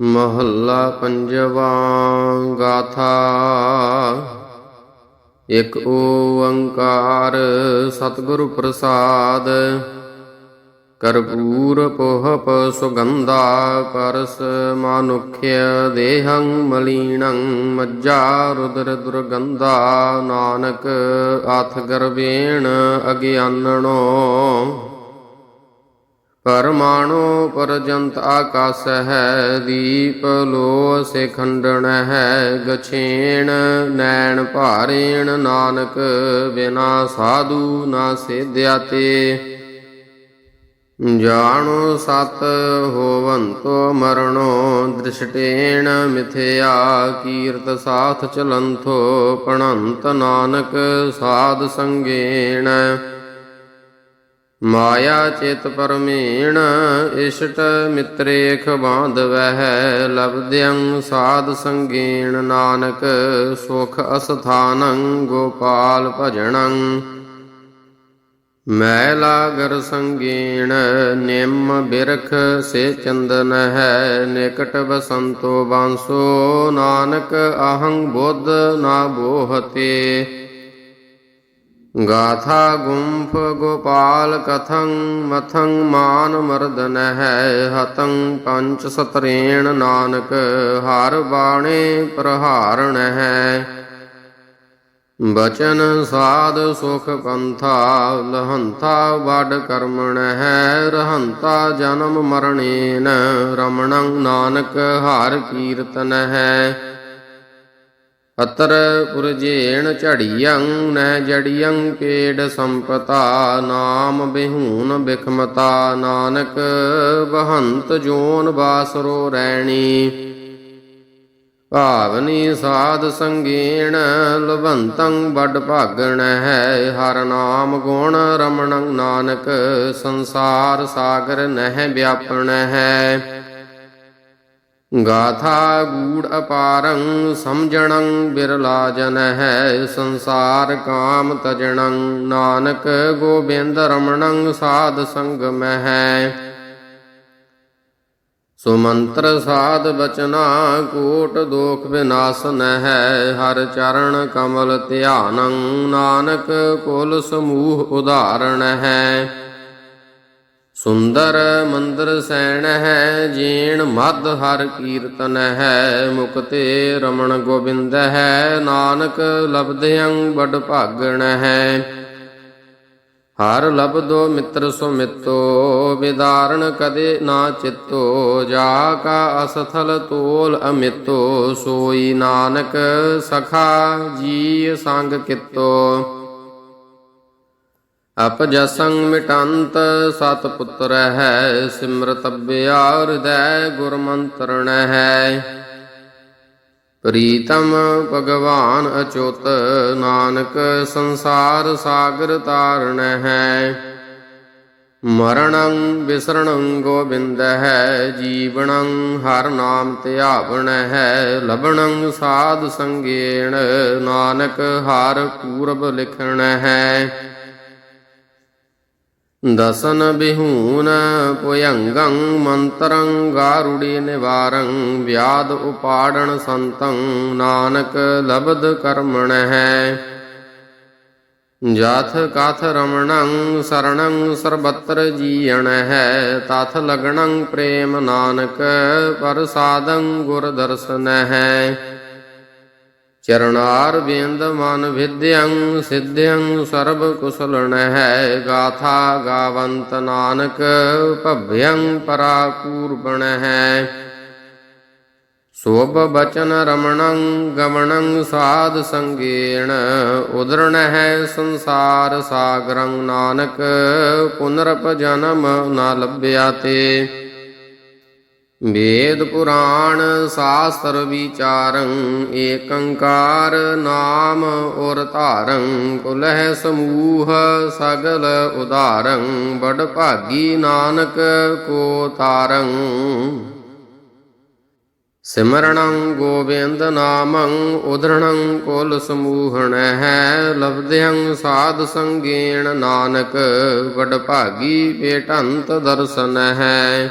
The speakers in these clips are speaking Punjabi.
ਮਹੱਲਾ ਪੰਜਵਾ ਗਾਥਾ। ਇਕ ਓੰਕਾਰ ਸਤਿਗੁਰ ਪ੍ਰਸਾਦ। ਕਰਪੂਰ ਪੋਹਪ ਸੁਗੰਧਾ ਪਰਸ ਮਾਨੁਖਯ ਦੇਹੰ ਮਲੀਣੰ ਮੱਜਾ ਰੁਦਰ ਦੁਰਗੰਧਾ। ਨਾਨਕ ਆਥ ਗਰਵੇਣ ਅਗਿਆਨਣੋ। ਪਰਮਾਣੂ ਪਰਜੰਤ ਆਕਾਸ ਹੈ ਦੀਪ ਲੋ ਸੇ ਖੰਡਣ ਹੈ, ਗਛੇਣ ਨੈਣ ਭਾਰੇਣ ਨਾਨਕ ਬਿਨਾ ਸਾਧੂ ਨਾ ਸੇਧਿਆ ਤੇ। ਜਾਣੋ ਸਤ ਹੋਵੰਤੋ ਮਰਣੋ, ਦ੍ਰਿਸ਼ਟੇਣ ਮਿਥਿਆ ਕੀਰਤ ਸਾਥ ਚਲੰਥੋ, ਪਣੰਤ ਨਾਨਕ ਸਾਧ ਸੰਗੇਣ। ਮਾਇਆ ਚਿਤ ਪਰਮੇਣ, ਇਸ਼ਟ ਮਿਤਰੇਖ ਬਾਂਧਵਹਿ ਲਬਦਿਅੰ ਸਾਧ ਸੰਗੇਣ ਨਾਨਕ, ਸੁਖ ਅਸਥਾਨੰ ਗੋਪਾਲ ਭਜਣੰ। ਮੈ ਲਾਗਰ ਸੰਗੇਣ, ਨਿੰਮ ਬਿਰਖ ਸੇ ਚੰਦਨ ਹੈ, ਨਿਕਟ ਬਸੰਤੋ ਬਾਂਸੋ, ਨਾਨਕ ਅਹੰ ਬੁੱਧ ਨਾ ਬੋਹਤੇ। ਗਾਥਾ ਗੁੰਫ ਗੋਪਾਲ ਕਥੰ ਮਥੰ ਮਾਨ ਮਰਦਨ ਹੈ ਹਤੰ ਪੰਚ ਸਤਰੇਣ ਨਾਨਕ ਹਰ ਬਾਣੇ ਪ੍ਰਹਾਰਣ ਹੈ ਬਚਨ ਸਾਧ ਸੁਖ ਪੰਥਾ ਲਹੰਤਾ ਵਡ ਕਰਮਣ ਹੈ ਰਹੰਤਾ ਜਨਮ ਮਰਣੇਨ ਰਮਣੰ ਨਾਨਕ ਹਰ ਕੀਰਤਨ ਹੈ ਅਤਰ ਪੁਰਜੇਣ ਝੜੀਯੰ ਨੈ ਜੜੀਯੰ ਪੇੜ ਸੰਪਤਾ, ਨਾਮ ਬਿਹੂਨ ਬਿਖਮਤਾ, ਨਾਨਕ ਬਹੰਤ ਜੋਨ ਬਾਸਰੋ ਰੈਣੀ। ਭਾਵਨੀ ਸਾਧ ਸੰਗੇਣ ਲਵੰਤੰ ਵੱਡ ਭਾਗਣ ਹੈ ਹਰ ਨਾਮ ਗੁਣ ਰਮਣੰ ਨਾਨਕ ਸੰਸਾਰ ਸਾਗਰ ਨਹਿ ਵਿਆਪਣ ਹੈ ਗਾਥਾ ਗੂੜ ਅਪਾਰੰ ਸਮਝਣੰ ਬਿਰਲਾ ਜਨ ਹੈ ਸੰਸਾਰ ਕਾਮ ਤਜਣੰ, ਨਾਨਕ ਗੋਬਿੰਦ ਰਮਣੰ ਸਾਧ ਸੰਗਮ ਹੈ ਸੁਮੰਤਰ ਸਾਧ ਬਚਨਾ ਕੋਟ ਦੋਖ ਵਿਨਾਸ਼ਨ ਹੈ ਹਰ ਚਰਨ ਕਮਲ ਧਿਆਨੰ, ਨਾਨਕ ਕੁਲ ਸਮੂਹ ਉਦਾਹਰਣ ਹੈ ਸੁੰਦਰ ਮੰਦਰ ਸੈਣ ਹੈ, ਜੀਣ ਮਦ ਹਰ ਕੀਰਤਨ ਹੈ। ਮੁਕਤੇ ਰਮਣ ਗੋਬਿੰਦ ਹੈ, ਨਾਨਕ ਲਬਦਿਅੰ ਬੜ ਭਾਗਣ ਹੈ। ਹਰ ਲਬਦੋ ਮਿੱਤਰ ਸੁਮਿਤੋ ਵਿਦਾਰਣ ਕਦੇ ਨਾ ਚਿੱਤੋ। ਜਾ ਕਾ ਅਸਥਲ ਤੋਲ ਅਮਿਤੋ, ਸੋਈ ਨਾਨਕ ਸਖਾ ਜੀ ਸੰਗ ਕਿਤੋ। ਅਪਜਸੰ ਮਿਟੰਤ ਸਤ ਪੁੱਤਰ ਹੈ, ਸਿਮਰਤ ਬਿਆ ਹਿਰਦੈ ਗੁਰ ਹੈ ਪ੍ਰੀਤਮ ਭਗਵਾਨ ਅਚੋਤ ਨਾਨਕ ਸੰਸਾਰ ਸਾਗਰ ਤਾਰਣ ਹੈ ਮਰਣੰ ਵਿਸਰਣੰ ਗੋਬਿੰਦ ਹੈ, ਜੀਵਣੰ ਹਰ ਨਾਮ ਧਿਆਵਣ ਹੈ। ਲਬਣੰ ਸਾਧ ਸੰਗੇਣ, ਨਾਨਕ ਹਰ ਪੂਰਬ ਲਿਖਣ ਹੈ। ਦਸਨ ਬਿਹੂਨ ਪੁਯੰਗੰ ਮੰਤਰੰ ਗਾਰੁੜੀ ਨਿਵਾਰੰ ਵਿਆਦ ਉਪਾੜਨ ਸੰਤੰ ਨਾਨਕ ਲਬਦ ਕਰਮਣ ਹੈ ਜਾਥ ਕਥ ਰਮਣੰ ਸਰਣੰ ਸਰਬਤਰ ਜੀਣ ਹੈ ਤਥ ਲਗਣੰ ਪ੍ਰੇਮ ਨਾਨਕ ਪ੍ਰਸਾਦੰ ਗੁਰ ਦਰਸ਼ਨ ਹੈ ਚਰਨਾਰ ਬੇਂਦ ਮਨ ਵਿਦਿਅੰ ਸਿੱਧਿਅੰ ਸਰਬ ਕੁਸਲਣ ਹੈ ਗਾਥਾ ਗਾਵੰਤ ਨਾਨਕ ਭਭਯੰ ਪਰਾਪੂਰਬਣ ਹੈ ਸੋਭ ਬਚਨ ਰਮਣੰ ਗਮਣੰ ਸਾਧ ਸੰਗੇਣ ਉਦਰਣ ਹੈ ਸੰਸਾਰ ਸਾਗਰੰ ਨਾਨਕ, ਪੁਨਰਪ ਜਨਮ ਨਾ ਲੱਭਿਆ ਤੇ। ਵੇਦ ਪੁਰਾਣ ਸਾਸਤਰ ਵਿਚਾਰੰ ਏਕੰਕਾਰ ਨਾਮ ਔਰ ਧਾਰੰ, ਕੁਲਹਿ ਸਮੂਹ ਸਗਲ ਉਧਾਰੰ ਬੜ ਭਾਗੀ ਨਾਨਕ ਕੋ ਤਾਰੰ। ਸਿਮਰਣੰ ਗੋਬਿੰਦ ਨਾਮੰ, ਉਧਰਣੰ ਕੁਲ ਸਮੂਹਣ ਹੈ ਲਬਦਿਅੰ ਸਾਧ ਸੰਗੇਣ ਨਾਨਕ, ਵਡ ਭਾਗੀ ਪੇਟੰਤ ਦਰਸ਼ਨ ਹੈ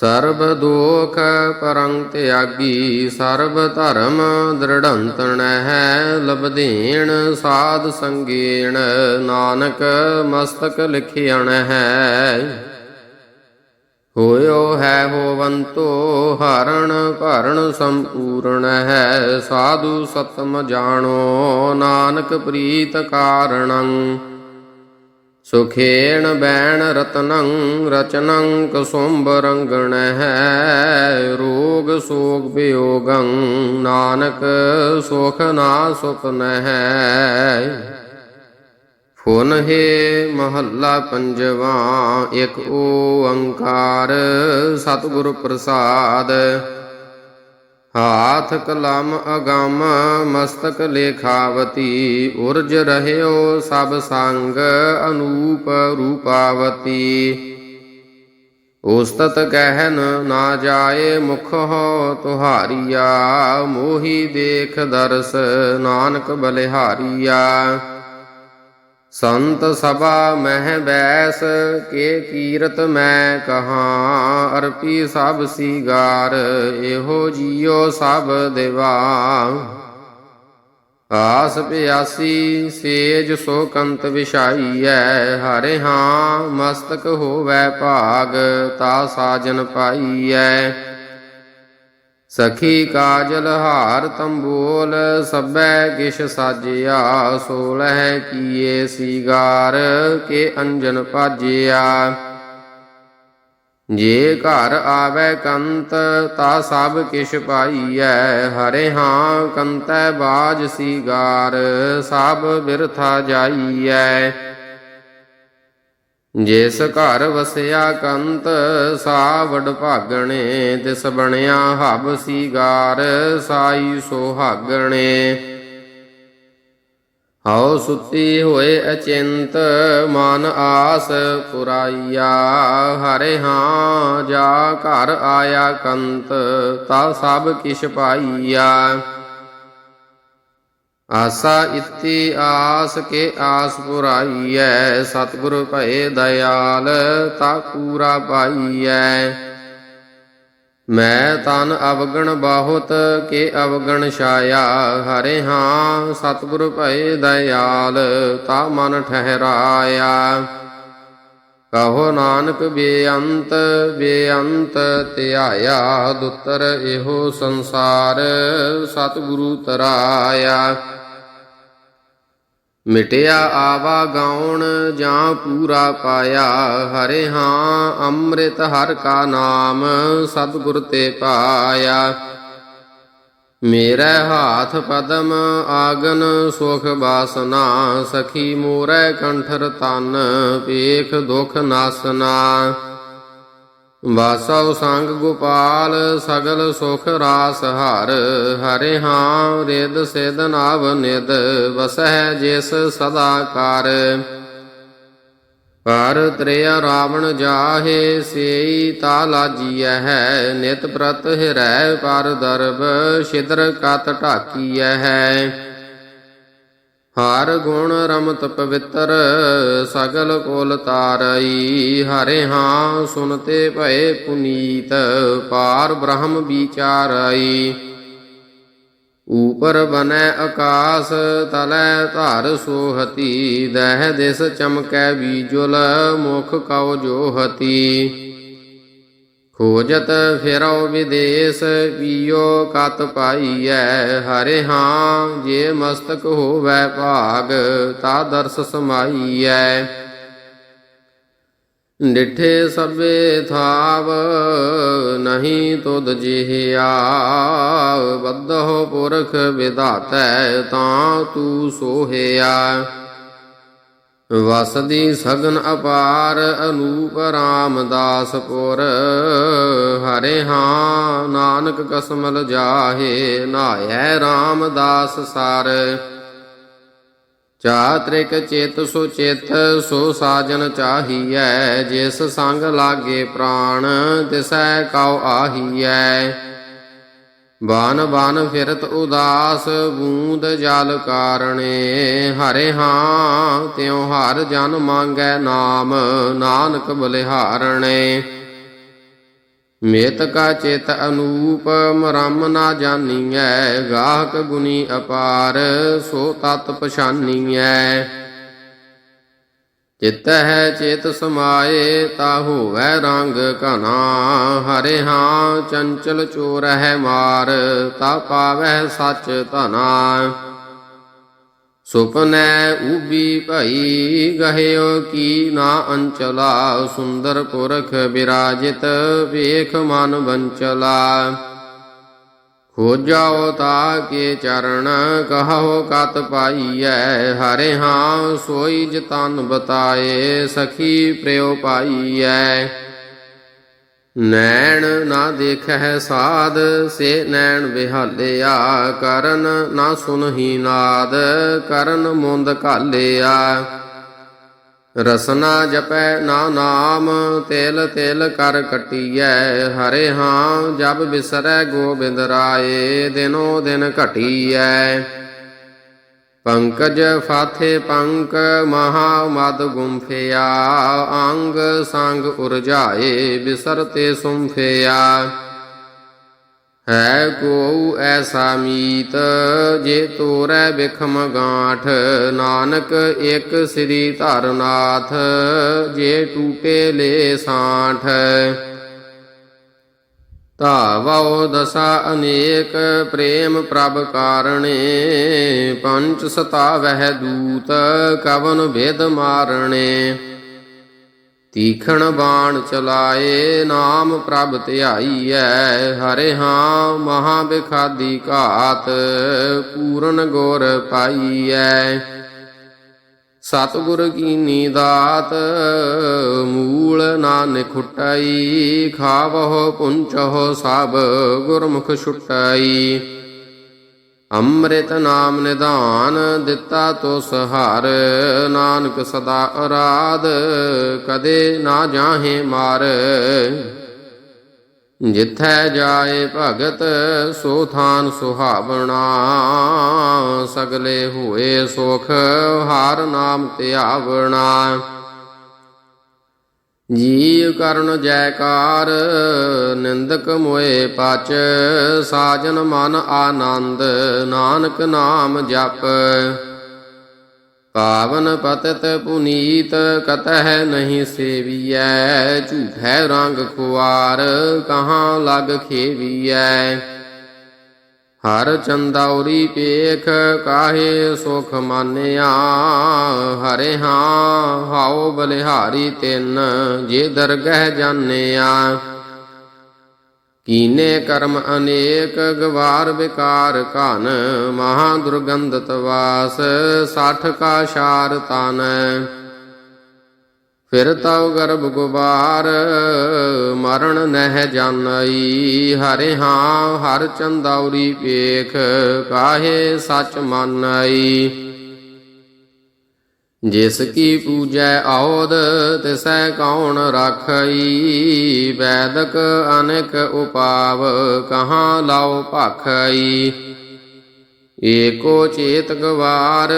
ਸਰਬ ਦੋਖ ਪਰੰ ਤਿਆਗੀ, ਸਰਬ ਧਰਮ ਦ੍ਰਿੜੰਤਨ ਹੈ ਲਬਧੇਣ ਸਾਧ ਸੰਗੇਣ, ਨਾਨਕ ਮਸਤਕ ਲਿਖਿਆਣ ਹੈ। ਹੋਇਓ ਹੈ ਹੋਵੰਤੋ ਹਰਣ ਭਰਨ ਸੰਪੂਰਨ ਹੈ, ਸਾਧੂ ਸਤਮ ਜਾਣੋ, ਨਾਨਕ ਪ੍ਰੀਤ ਕਾਰਣੰ। ਸੁਖੇਣ ਬੈਣ ਰਤਨੰ ਰਚਨੰ ਕਸੁੰਭ ਰੰਗਣ ਹੈ ਰੋਗ ਸੋਗ ਵਿਯੋਗੰ ਨਾਨਕ ਸੁਖ ਨਾ ਸੁਪਨ ਹੈ ਫੁਨ ਹੈ ਮਹੱਲਾ ਪੰਜਵਾ, ਇੱਕ ਓੰਕਾਰ ਸਤਿਗੁਰ ਪ੍ਰਸਾਦ। ਹਾਥ ਕਲਮ ਅਗਮ ਮਸਤਕ ਲੇਖਾਵਤੀ, ਉਰਜ ਰਹਿਓ ਸਭ ਸੰਗ ਅਨੂਪ ਰੂਪਾਵਤੀ। ਉਸਤਤ ਕਹਿਨ ਨਾ ਜਾਏ ਮੁਖ ਹੋ ਤੁਹਾਰੀਆ, ਮੋਹੀ ਦੇਖ ਦਰਸ ਨਾਨਕ ਬਲਿਹਾਰੀਆ। ਸੰਤ ਸਭਾ ਮਹਿ ਬੈਸ, ਕੇ ਕੀਰਤ ਮੈਂ ਕਹਾ, ਅਰਪੀ ਸਭ ਸੀਗਾਰ, ਇਹੋ ਜੀਉ ਸਭ ਦੇਵਾ। ਆਸ ਪਿਆਸੀ ਸੇਜ ਸੋ ਕੰਤ ਵਿਛਾਈਐ, ਹਰੇ ਹਾਂ ਮਸਤਕ ਹੋਵੈ ਭਾਗ, ਤਾ ਸਾਜਨ ਪਾਈਐ। ਸਖੀ ਕਾਜਲ ਹਾਰ ਤੰਬੋਲ, ਸਭੈ ਕਿਛ ਸਾਜਿਆ, ਸੋਲਹਿ ਕੀਏ ਸੀਗਾਰ, ਕੇ ਅੰਜਨ ਪਾਜਿਆ ਜੇ ਘਰ ਆਵੇ ਕੰਤ, ਤਾ ਸਭ ਕਿਛ ਪਾਈਐ, ਹਰੇ ਹਾਂ ਕੰਤੈ ਬਾਜ ਸੀਗਾਰ, ਸਭ ਬਿਰਥਾ ਜਾਈਐ। ਜਿਸ ਘਰ ਵਸਿਆ ਕੰਤ ਸਾ ਭਾਗਣੇ, ਤਿਸ ਬਣਿਆ ਹਬ ਸੀਗਾਰ, ਸਾਈ ਸੋਹਾਗਣੇ ਹਉ ਸੁਤੀ ਹੋਏ ਅਚਿੰਤ, ਮਨ ਆਸ ਪੁਰਾਈਆ। ਹਰੇ ਹਾਂ, ਜਾ ਘਰ ਆਇਆ ਕੰਤ, ਤਾ ਸਭ ਕਿਛ ਪਾਈਆ। ਆਸਾ ਇਤੀ ਆਸ ਕੇ ਆਸ ਪੁਰਾਈਐ, ਸਤਿਗੁਰ ਭਏ ਦਇਆਲ ਤਾ ਪੂਰਾ ਪਾਈਐ। ਮੈਂ ਤਨ ਅਵਗਣ ਬਹੁਤ ਕੇ ਅਵਗਣ ਛਾਇਆ, ਹਰੇ ਹਾਂ ਸਤਿਗੁਰ ਭਏ ਦਇਆਲ ਤਾ ਮਨ ਠਹਿਰਾਇਆ। ਕਹੋ ਨਾਨਕ ਬੇਅੰਤ ਬੇਅੰਤ ਧਿਆਇਆ ਦੁੱਤਰ ਇਹੋ ਸੰਸਾਰ, ਸਤਿਗੁਰੂ ਤਰਾਇਆ। ਮਿਟਿਆ ਆਵਾ ਗਾਉਣ ਜਾਂ ਪੂਰਾ ਪਾਇਆ, ਹਰੇ ਹਾਂ ਅੰਮ੍ਰਿਤ ਹਰ ਕਾ ਨਾਮ, ਸਤਿਗੁਰ ਤੇ ਪਾਇਆ। ਮੇਰਾ ਹਾਥ ਪਦਮ ਆਗਨ ਸੁਖ ਬਾਸਨਾ, ਸਖੀ ਮੋਰੈ ਕੰਠਰ ਤਨ, ਪੇਖ ਦੁਖ ਨਾਸਨਾ। ਵਾਸਉ ਸੰਗ ਗੋਪਾਲ, ਸਗਲ ਸੁਖ ਰਾਸ ਹਰ, ਹਰੇ ਹਾਂ ਰਿਦ ਸਿਧ ਨਾਵ ਨਿਦ ਵਸਹਿ ਜਿਸ ਸਦਾ ਕਰ। ਪਰ ਤ੍ਰਿਆ ਰਾਵਣ ਜਾਹੇ, ਸੇਈ ਤਾ ਲਾਜੀਐ ਹੈ, ਨਿਤ ਪ੍ਰਤ ਹਿਰੈ ਪਰ ਦਰਬ, ਛਿਦਰ ਕਤ ਢਾਕੀਐ ਹੈ। ਹਰ ਗੁਣ ਰਮਤ ਪਵਿੱਤਰ, ਸਗਲ ਕੋਲ ਤਾਰਈ, ਹਰੇ ਹਾਂ ਸੁਨਤੇ ਭਏ ਪੁਨੀਤ, ਪਾਰ ਬ੍ਰਹਮ ਵਿਚਾਰਈ। ਉਪਰ ਬਨੈ ਆਕਾਸ, ਤਲੈ ਧਰ ਸੋਹਤੀ, ਦਹਿ ਦਿਸ ਚਮਕੈ ਬੀਜੁਲ, ਮੁਖ ਕਉ ਜੋਹਤੀ। ਖੋਜਤ ਫਿਰਉ ਵਿਦੇਸ, ਪੀਓ ਕਤ ਪਾਈਐ ਹਰੇ ਹਾਂ ਜੇ ਮਸਤਕ ਹੋਵੈ ਭਾਗ, ਤਾ ਦਰਸ ਸਮਾਈਐ। ਡਿਠੇ ਸਭੇ ਥਾਵ, ਨਹੀਂ ਤੁਧ ਜਿਹਿਆ। ਬੱਧੋ ਪੁਰਖ ਵਿਧਾਤੈ ਤਾਂ ਤੂੰ ਸੋਹਿਆ। ਵਸਦੀ ਸਗਨ ਅਪਾਰ, ਅਨੂਪ ਰਾਮਦਾਸਪੁਰ ਹਰੇ ਹਾਂ, ਨਾਨਕ ਕਸਮਲ ਜਾਹੇ, ਨਾਹੈ ਰਾਮਦਾਸ ਸਾਰ। ਚਾਤ੍ਰਿਕ ਚਿਤ ਸੋ ਚਿਤ ਸੋ ਸਾਜਨ ਚਾਹੀਐ, ਜਿਸ ਸੰਗ ਲਾਗੇ ਪ੍ਰਾਣ, ਤਿਸੈ ਕਉ ਆਹੀਐ। ਬਾਨ ਬਾਨ ਫਿਰਤ ਉਦਾਸ, ਬੂੰਦ ਜਲ ਕਾਰਣੇ, ਹਰੇ ਹਾਂ, ਤਿਉ ਹਰ ਜਨ ਮੰਗੈ ਨਾਮ, ਨਾਨਕ ਬਲਿਹਾਰਣੇ। ਮੇਤ ਕਾ ਚਿਤ ਅਨੂਪ, ਮਰਮ ਨਾ ਜਾਣੀਐ, ਗਾਹਕ ਗੁਨੀ ਅਪਾਰ, ਸੋ ਤਤ ਪਛਾਨੀਐ ਚਿਤ ਹੈ ਚੇਤ ਸਮਾਏ, ਤਾ ਹੋਵੈ ਰੰਗ ਘਨਾ ਹਰੇ ਹਾਂ ਚੰਚਲ ਚੋਰ ਹੈ ਮਾਰ, ਤਾ ਪਾਵੈ ਸੱਚ ਧਨਾ। ਸੁਪਨੈ ਉਬੀ ਭਈ, ਗਹਿਓ ਕੀ ਨਾ ਅੰਚਲਾ, ਸੁੰਦਰ ਪੁਰਖ ਬਿਰਾਜਿਤ, ਵੇਖ ਮਨ ਬੰਚਲਾ। ਖੋਜਾਓ ਤਾ ਕੇ ਚਰਨ ਕਹੋ ਕਤ ਪਾਈਐ, ਹਰੇ ਹਾਂ ਸੋਈ ਜਤਨ ਬਤਾਏ, ਸਖੀ ਪ੍ਰਿਓ ਪਾਈਐ। ਨੈਣ ਨਾ ਦੇਖੈ ਸਾਧ, ਸੇ ਨੈਣ ਬਿਹਾਲਿਆ ਕਰਨ ਨਾ ਸੁਨਹੀ ਨਾਦ, ਕਰਨ ਮੁੰਦ ਘਾਲਿਆ। ਰਸਨਾ ਜਪੈ ਨਾ ਨਾਮ, ਤੇਲ ਤੇਲ ਕਰ ਕਟੀਐ। ਹਰੇ ਹਾਂ, ਜਬ ਬਿਸਰੈ ਗੋਬਿੰਦ ਰਾਏ, ਦਿਨੋ ਦਿਨ ਘਟੀਐ। ਪੰਕਜ ਫਾਥੇ ਪੰਕ ਮਹਾ ਮਦ ਗੁੰਫਿਆ, ਅੰਗ ਸੰਗ ਉਰਜਾਏ ਬਿਸਰਤੇ ਸੁੰਫਿਆ। ਹੈ ਕੋ ਐਸਾ ਮੀਤ, ਜੇ ਤੋਰੈ ਬਿਖਮ ਗਾਂਠ, ਨਾਨਕ ਇੱਕ ਸ੍ਰੀ ਧਰਨਾਥ, ਜੇ ਟੂਟੇ ਲੇ ਸਾਠ। ਧਾਵੋ ਦਸਾ ਅਨੇਕ, ਪ੍ਰੇਮ ਪ੍ਰਭ ਕਾਰਣੇ, ਪੰਚ ਸਤਾਵਹਿ ਦੂਤ, ਕਵਨ ਭੇਦ ਮਾਰਣੇ। ਤੀਖਣ ਬਾਣ ਚਲਾਏ, ਨਾਮ ਪ੍ਰਭ ਧਿਆਈਐ, ਹਰੇ ਹਾਂ ਮਹਾ ਬਿਖਾਦੀ ਘਾਤ, ਪੂਰਨ ਗੁਰ ਪਾਈਐ। ਸਤਿਗੁਰ ਕੀਨੀ ਦਾਤ ਮੂਲ ਨਾ ਨਿਖੁਟਾਈ ਖਾਵਹੁ ਪੁੰਚਹੁ ਸਭ ਗੁਰਮੁਖ ਛੁਟਾਈ। ਅੰਮ੍ਰਿਤ ਨਾਮ ਨਿਧਾਨ ਦਿੱਤਾ ਤੋ ਸਹਾਰ ਨਾਨਕ ਸਦਾ ਅਰਾਧ, ਕਦੇ ਨਾ ਜਾਹੇ ਮਾਰ। ਜਿੱਥੈ ਜਾਏ ਭਗਤ, ਸੋ ਥਾਨ ਸੁਹਾਵਣਾ। ਸਗਲੇ ਹੋਏ ਸੁਖ, ਹਾਰ ਨਾਮ ਧਿਆਵਣਾ। ਜੀਵ ਕਰਨ ਜੈਕਾਰ, ਨਿੰਦਕ ਮੋਏ ਪਚ। ਸਾਜਨ ਮਨ ਆਨੰਦ, ਨਾਨਕ ਨਾਮ ਜਪ। ਪਾਵਨ ਪਤਤ ਪੁਨੀਤ ਕਤਹਿ ਨਹੀਂ ਸੇਵੀਐ, ਝੂਠੈ ਰੰਗ ਖੁਆਰ ਕਹਾਂ ਲਗ ਖੇਵੀਐ। ਹਰ ਚੰਦੌਰੀ ਪੇਖ ਕਾਹੇ ਸੁਖ ਮਾਨਿਆ, ਹਰੇ ਹਾਂ ਹਾਉ ਬਲਿਹਾਰੀ ਤਿੰਨ, ਜੇ ਦਰਗਹਿ ਜਾਣਿਆ। ਕੀਨੇ ਕਰਮ ਅਨੇਕ, ਗਵਾਰ ਵਿਕਾਰ ਘਨ, ਮਹਾ ਦੁਰਗੰਧਤ ਵਾਸ ਸਾਠ ਕਾ ਸ਼ਾਰ ਤਨ। ਫਿਰ ਤਉ ਗਰਭ ਗੁਬਾਰ, ਮਰਨ ਨਹਿ ਜਾਣਈ ਹਰੇ ਹਾਂ ਹਰ ਚੰਦੌਰੀ ਪੇਖ, ਕਾਹੇ ਸੱਚ ਮਾਨਈ। ਜਿਸ ਕੀ ਪੂਜੈ ਆਉਦ ਤਿਸੈ ਕੌਣ ਰਾਖਈ? ਵੈਦਕ ਅਨੇਕ ਉਪਾਵ, ਕਹਾਂ ਲਾਉ ਭਾਖਈ? ਏਕੋ ਚੇਤ ਗਵਾਰ,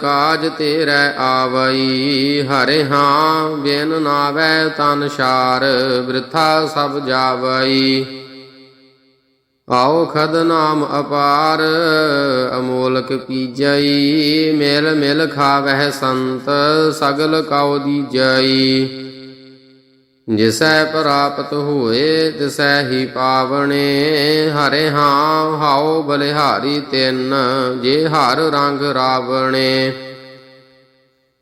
ਕਾਜ ਤੇਰੇ ਆਵਈ। ਹਰੇ ਹਾਂ, ਬਿਨ ਨਾਵੈ ਤਨ ਸ਼ਾਰ ਬ੍ਰਿਥਾ ਸਭ ਜਾਵਈ। ਆਓ ਖਦ ਨਾਮ ਅਪਾਰ, ਅਮੋਲਕ ਪੀਜਈ, ਮਿਲ ਮਿਲ ਖਾਵਹਿ ਸੰਤ, ਸਗਲ ਕਉ ਦੀਜਈ ਜਿਸੈ ਪ੍ਰਾਪਤ ਹੋਏ, ਤਿਸੈ ਹੀ ਪਾਵਣੇ, ਹਰੇ ਹਾਂ ਹਾਉ ਬਲਿਹਾਰੀ ਤਿੰਨ, ਜੇ ਹਰ ਰੰਗ ਰਾਵਣੇ।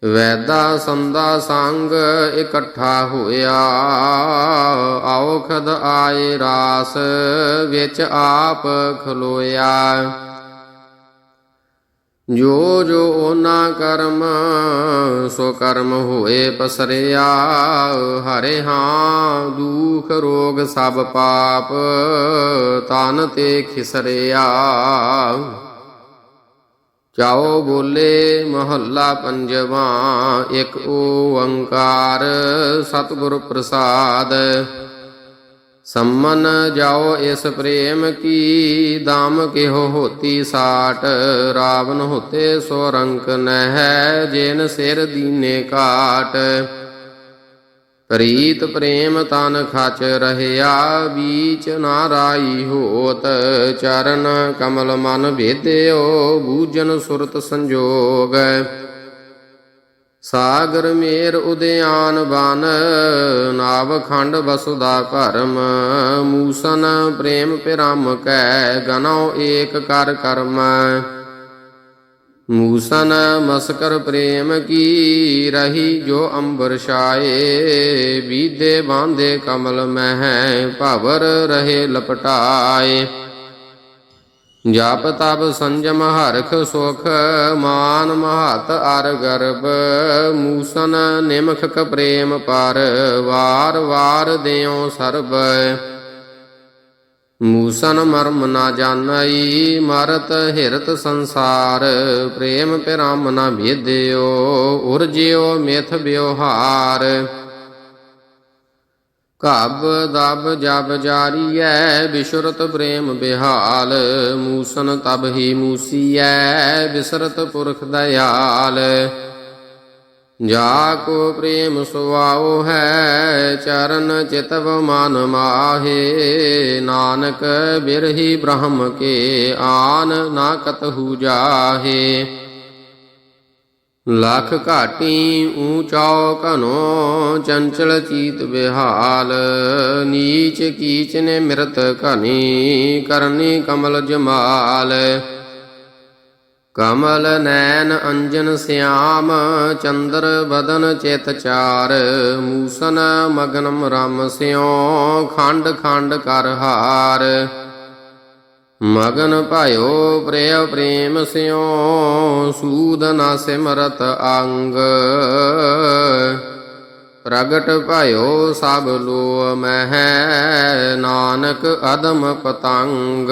ਵੈਦਾ ਸੰਦਾ ਸੰਗ ਇਕੱਠਾ ਹੋਇਆ। ਆਉਖਦ ਆਏ ਰਾਸ ਵਿੱਚ ਆਪ ਖਲੋਇਆ। ਜੋ ਜੋ ਉਹਨਾਂ ਕਰਮ, ਸੋ ਕਰਮ ਹੋਏ ਪਸਰਿਆ। ਹਰੇ ਹਾਂ, ਦੁਖ ਰੋਗ ਸਭ ਪਾਪ, ਤਨ ਤੇ ਖਿਸਰਿਆ। ਚਾਓ ਬੋਲੇ ਮਹੱਲਾ ਪੰਜਵਾ, ਇੱਕ ਓੰਕਾਰ ਸਤਿਗੁਰ ਪ੍ਰਸਾਦ। ਸੰਮਨ ਜਾਓ ਇਸ ਪ੍ਰੇਮ ਕੀ, ਦਾਮ ਕਿਹੋ ਹੋਤੀ ਸਾਟ। ਰਾਵਨ ਹੋਤੇ ਸੋ ਰੰਕ ਨਹਿ, ਜਿਨ ਸਿਰ ਦੀਨੇ ਕਾਟ। ਪ੍ਰੀਤ ਪ੍ਰੇਮ ਤਨ ਖਚ ਰਹਿਆ, ਬੀਚ ਨਾਰਾਈ ਹੋਤ। ਚਰਨ ਕਮਲ ਮਨ ਭੇਦਿਓ ਬੂਜਨ ਸੁਰਤ ਸੰਜੋਗ। ਸਾਗਰ ਮੇਰ ਉਦਿਆਨ ਬਨ, ਨਾਵ ਖੰਡ ਵਸੁਦਾ ਭਰਮ। ਮੂਸਨ ਪ੍ਰੇਮ ਪਿਰਮ ਕੈ ਗਨਉ ਏਕ ਕਰ ਕਰਮ। ਮੂਸਨ ਮਸਕਰ ਪ੍ਰੇਮ ਕੀ ਰਹੀ ਜੋ ਅੰਬਰ ਛਾਏ, ਬੀਦੇ ਬਾਂਦੇ ਕਮਲ ਮਹਿ ਭਵਰ ਰਹੇ ਲਪਟਾਏ। ਜਪ ਤਪ ਸੰਜਮ ਹਰਖ ਸੁਖ ਮਾਨ ਮਹਤ ਅਰ ਗਰਬ ਮੂਸਨ ਨਿਮਖ ਕ ਪ੍ਰੇਮ ਪਰ, ਵਾਰ ਵਾਰ ਦਿਓ ਸਰਬ। ਮੂਸਨ ਮਰਮ ਨਾ ਜਾਣਈ, ਮਰਤ ਹਿਰਤ ਸੰਸਾਰ। ਪ੍ਰੇਮ ਪਿਰਮ ਨਾ ਭੇਦਿਓ ਉਰਜਿਓ ਮਿਥ ਬਿਵਹਾਰ ਕਬ ਦਬ ਜਬ ਜਾਰੀਐ, ਬਿਸ਼ਰਤ ਪ੍ਰੇਮ ਬਿਹਾਲ। ਮੂਸਨ ਤਬ ਹੀ ਮੂਸੀਐ, ਬਿਸਰਤ ਪੁਰਖ ਦਇਆਲ। ਜਾ ਕੋ ਪ੍ਰੇਮ ਸੁਆਓ ਹੈ, ਚਰਨ ਚਿਤਵ ਮਨ ਮਾਹੇ। ਨਾਨਕ ਬਿਰਹੀ ਬ੍ਰਹਮ ਕੇ ਆਨ ਨਾ ਕਤਹੂ ਜਾਹੇ। ਲਖ ਘਾਟੀ ਊਚਾਓ ਘਨੋ ਚੰਚਲ ਚੀਤ ਬਿਹਾਲ ਨੀਚ ਕੀਚ ਨੇ ਮਿਰਤ ਘਨੀ, ਕਰਨੀ ਕਮਲ ਜਮਾਲ। ਕਮਲ ਨੈਣ ਅੰਜਨ ਸਿਆਮ, ਚੰਦਰ ਬਦਨ ਚਿਤ ਚਾਰ, ਮੂਸਨ ਮਗਨਮ ਰਮ ਸਿਓ ਖੰਡ ਖੰਡ ਕਰ ਹਾਰ। ਮਗਨ ਭਾਇਓ ਪ੍ਰਿਯ ਪ੍ਰੇਮ ਸਿਓ ਸੂਦ ਨਾ ਸਿਮਰਤ ਅੰਗ। ਪ੍ਰਗਟ ਭਾਇਓ ਸਭ ਲੋ ਮਹਿ, ਨਾਨਕ ਅਦਮ ਪਤੰਗ।